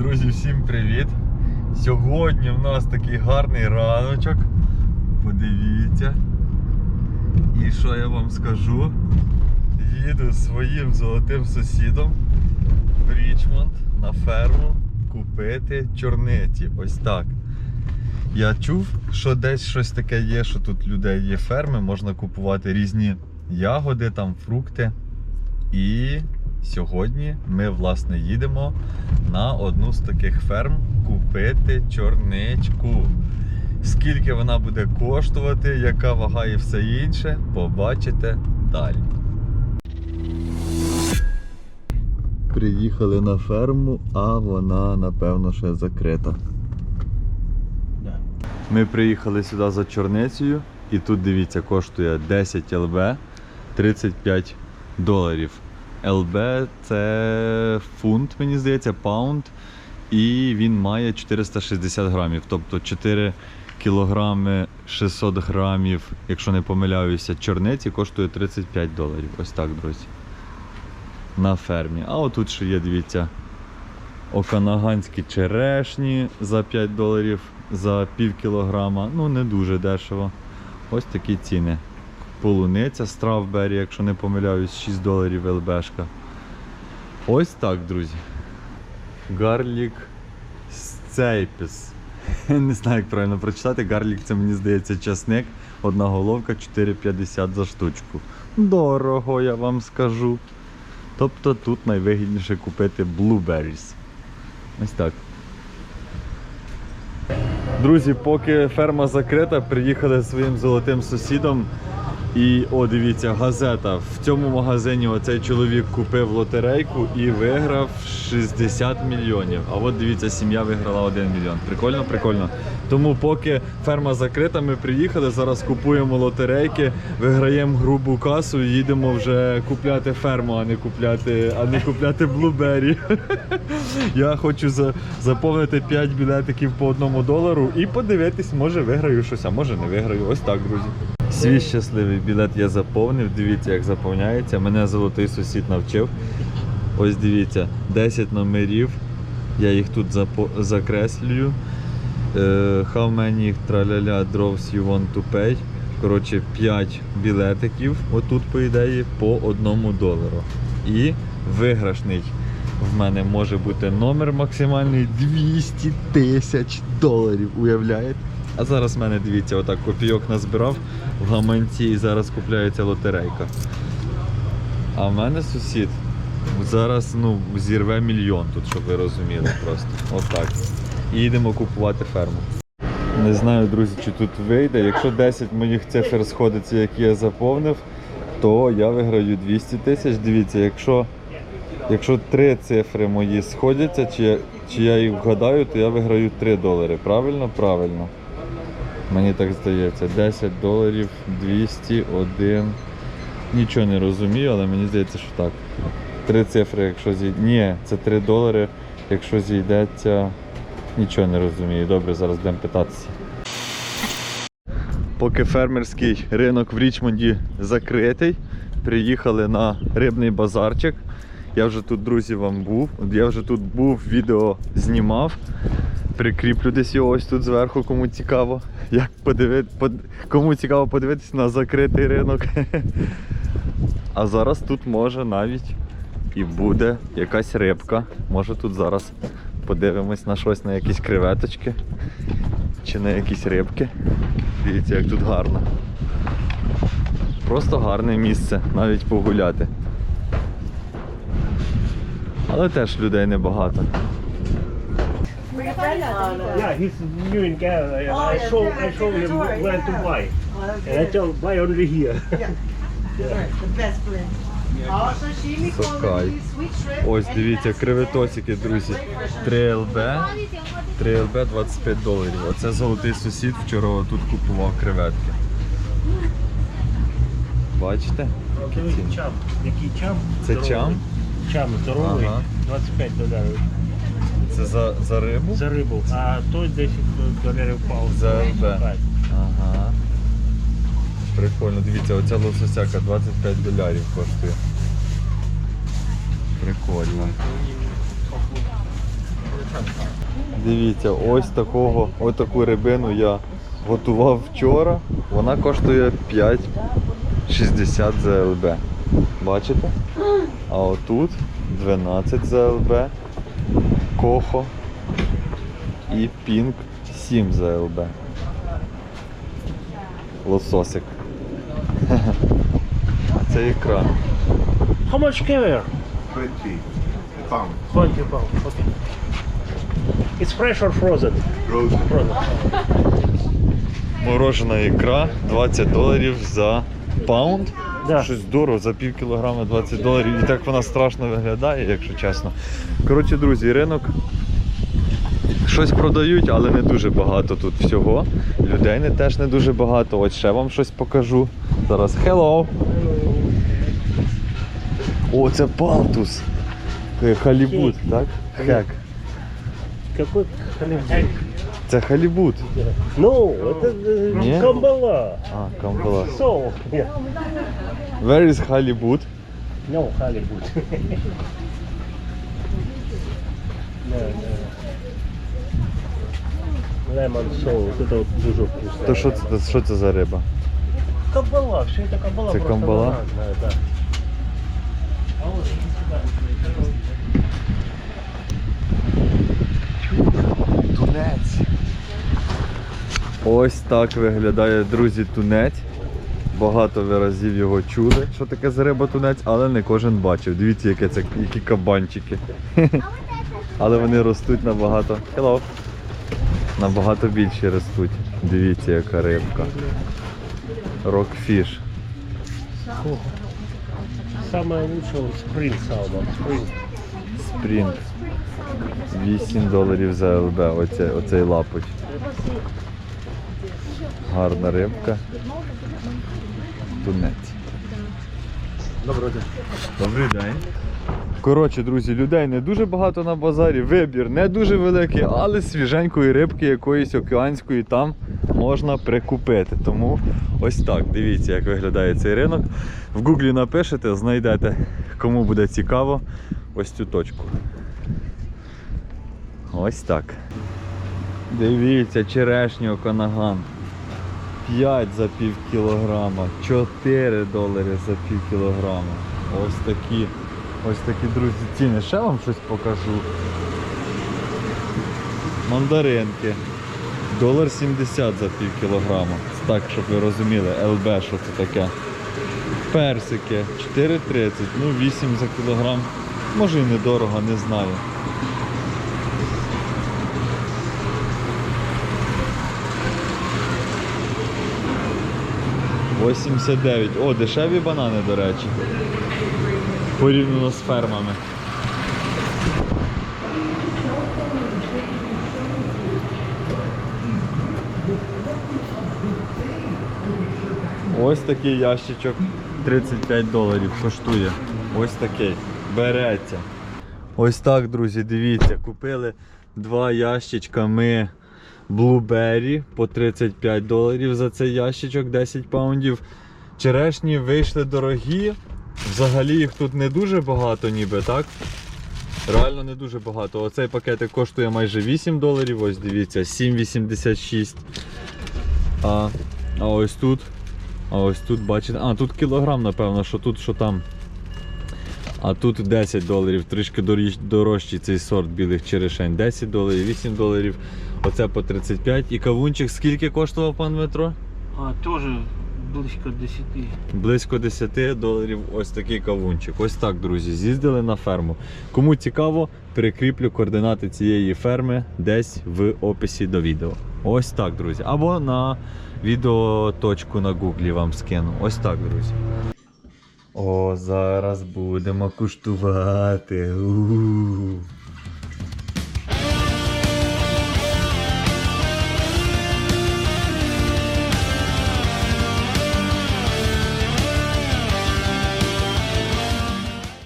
Друзі, всім привіт! Сьогодні в нас такий гарний раночок. Подивіться. І що я вам скажу? Їду зі своїм золотим сусідом в Річмонд на ферму купити чорниці. Ось так. Я чув, що десь щось таке є, що тут людей є ферми, можна купувати різні ягоди, там фрукти. І сьогодні ми власне їдемо на одну з таких ферм купити чорничку. Скільки вона буде коштувати, яка вага і все інше, побачите далі. Приїхали на ферму, а вона напевно ще закрита. Ми приїхали сюди за чорницею, і тут дивіться, коштує 10 ЛБ 35 доларів. ЛБ це фунт, мені здається, паунд. І він має 460 грамів. Тобто 4 кілограми 600 грамів, якщо не помиляюся, чорниці коштує 35 доларів. Ось так, друзі. На фермі. А отут ще є, дивіться, оканаганські черешні за 5 доларів за пів кілограма. Ну, не дуже дешево. Ось такі ціни. Полуниця Стравбері, якщо не помиляюсь, 6 доларів ЛБшка. Ось так, друзі. Гарлік сцейпіс. Не знаю, як правильно прочитати. Гарлік це мені здається часник. Одна головка 4,50 за штучку. Дорого, я вам скажу. Тобто тут найвигідніше купити blueberries. Ось так. Друзі, поки ферма закрита, приїхали своїм золотим сусідом. І о, дивіться, газета. В цьому магазині оцей чоловік купив лотерейку і виграв 60 мільйонів. А от дивіться, сім'я виграла 1 мільйон. Прикольно, прикольно. Тому поки ферма закрита, ми приїхали. Зараз купуємо лотерейки, виграємо грубу касу і їдемо вже купляти ферму, а не купляти, а не купляти блубері. Я хочу заповнити 5 білетиків по одному долару і подивитись, може виграю щось, а може не виграю. Ось так, друзі. Свій щасливий білет я заповнив. Дивіться, як заповняється. Мене золотий сусід навчив. Ось дивіться, 10 номерів. Я їх тут закреслюю. Е, How many траляля drops you want to pay? Коротше, 5 білетиків, отут, по ідеї, по одному долару. І виграшний в мене може бути номер максимальний 200 тисяч доларів. Уявляєте? А зараз в мене, дивіться, отак копійок назбирав в гаманці і зараз купляється лотерейка. А в мене сусід зараз ну, зірве мільйон тут, щоб ви розуміли просто. Отак. І їдемо купувати ферму. Не знаю, друзі, чи тут вийде. Якщо 10 моїх цифр сходиться, які я заповнив, то я виграю 200 тисяч. Дивіться, якщо, якщо три цифри мої сходяться, чи чи я їх вгадаю, то я виграю 3 долари. Правильно? Правильно. Мені так здається. 10 доларів, 200, 1. Нічого не розумію, але мені здається, що так. Три цифри, якщо зійде. Ні, це 3 долари, якщо зійдеться. Нічого не розумію. Добре, зараз будемо питатися. Поки фермерський ринок в Річмонді закритий, приїхали на рибний базарчик. Я вже тут, друзі, вам був. Я вже тут був, відео знімав. Прикріплю десь його ось тут зверху, кому цікаво. Як подивити, под... Кому цікаво подивитися на закритий ринок. А зараз тут може навіть і буде якась рибка. Може тут зараз подивимось на щось, на якісь креветочки чи на якісь рибки. Дивіться, як тут гарно. Просто гарне місце, навіть погуляти. Але теж людей небагато. Yeah, he's new in Canada. I, Oh, I yeah, show yeah, I show him tour, where yeah. to buy, Oh, and I tell buy only here. Yeah. The best place. Oh, sashimi, Сокай. quality, sweet shrimp. Ось and дивіться, that's креветосики, друзі. 3 ЛБ. 3 ЛБ 25 доларів. Оце золотий сусід вчора тут купував креветки. Бачите? Які ціни? чам. Який чам? Це Здоровий. чам? Чам здоровий, Ага. 25 доларів Це за, за рибу? за рибу, а той 10 доларів паунд. За ЛБ. Ага. Прикольно, дивіться, оця лососяка 25 доларів коштує. Прикольно. Дивіться, ось такого, ось таку рибину я готував вчора. Вона коштує 5,60 ЗЛБ. Бачите? А отут 12 ЗЛБ, кохо і пінк 7 ЗЛБ. Лососик. А це ікра. How much caviar? 20 pounds 20 pounds. Okay. It's fresh or frozen? frozen. Frozen. Морожена ікра 20 доларів за паунд. Да. Щось дорого, за пів кілограма 20 доларів. І так вона страшно виглядає, якщо чесно. Коротше, друзі, ринок. Щось продають, але не дуже багато тут всього. Людей не теж не дуже багато. От ще вам щось покажу. Зараз hello. О, це палтус. Халібут, так? Хек. Какой халибут? Це халібут. Ну, это камбала. А, камбала. So, yeah. Where is халібут? No, халибут. Да, да. Lemon соус, это дуже вкусно. То що це, що це за риба? Камбала, все это камбала. Это камбала? разная, да. Тунець. Ось так виглядає, друзі, тунець. Багато ви разів його чули, що таке за риба тунець, але не кожен бачив. Дивіться, яке це, які кабанчики. Але вони ростуть набагато. Hello. Набагато більші ростуть. Дивіться, яка рибка. Рокфіш. Вот спринг салмон. Спрінт. 8 доларів за ЛБ, оце, оцей лапоть. Гарна рибка. Тунець. Доброго дня. Добрий день. Коротше, друзі, людей не дуже багато на базарі, вибір не дуже великий, але свіженької рибки якоїсь океанської там можна прикупити. Тому ось так, дивіться, як виглядає цей ринок. В гуглі напишете, знайдете, кому буде цікаво, ось цю точку. Ось так. Дивіться, черешню Оканаган. 5 за пів кілограма, 4 долари за пів кілограма. Ось такі, ось такі, друзі, ціни. Ще вам щось покажу. Мандаринки. Долар 70 за пів кілограма. Так, щоб ви розуміли, ЛБ, що це таке. Персики 4,30, ну 8 за кілограм. Може і недорого, не знаю. – 89. О, дешеві банани, до речі. Порівняно з фермами. Ось такий ящичок 35 доларів коштує. Ось такий. Береться. Ось так, друзі, дивіться, купили два ящичка ми Blueberry по 35 доларів за цей ящичок 10 паундів. Черешні вийшли дорогі. Взагалі їх тут не дуже багато, ніби так. Реально не дуже багато. Оцей пакетик коштує майже 8 доларів. Ось дивіться, 7,86. А, а ось тут. А ось тут, бачите. А, тут кілограм, напевно, що тут, що там. А тут 10 доларів, трішки дорожчий цей сорт білих черешень. 10 доларів, 8 доларів. Оце по 35. І кавунчик скільки коштував пан Метро? А, тоже близько 10. Близько 10 доларів ось такий кавунчик. Ось так, друзі, з'їздили на ферму. Кому цікаво, перекріплю координати цієї ферми десь в описі до відео. Ось так, друзі. Або на відеоточку на гуглі вам скину. Ось так, друзі. О, зараз будемо куштувати. У-у-у.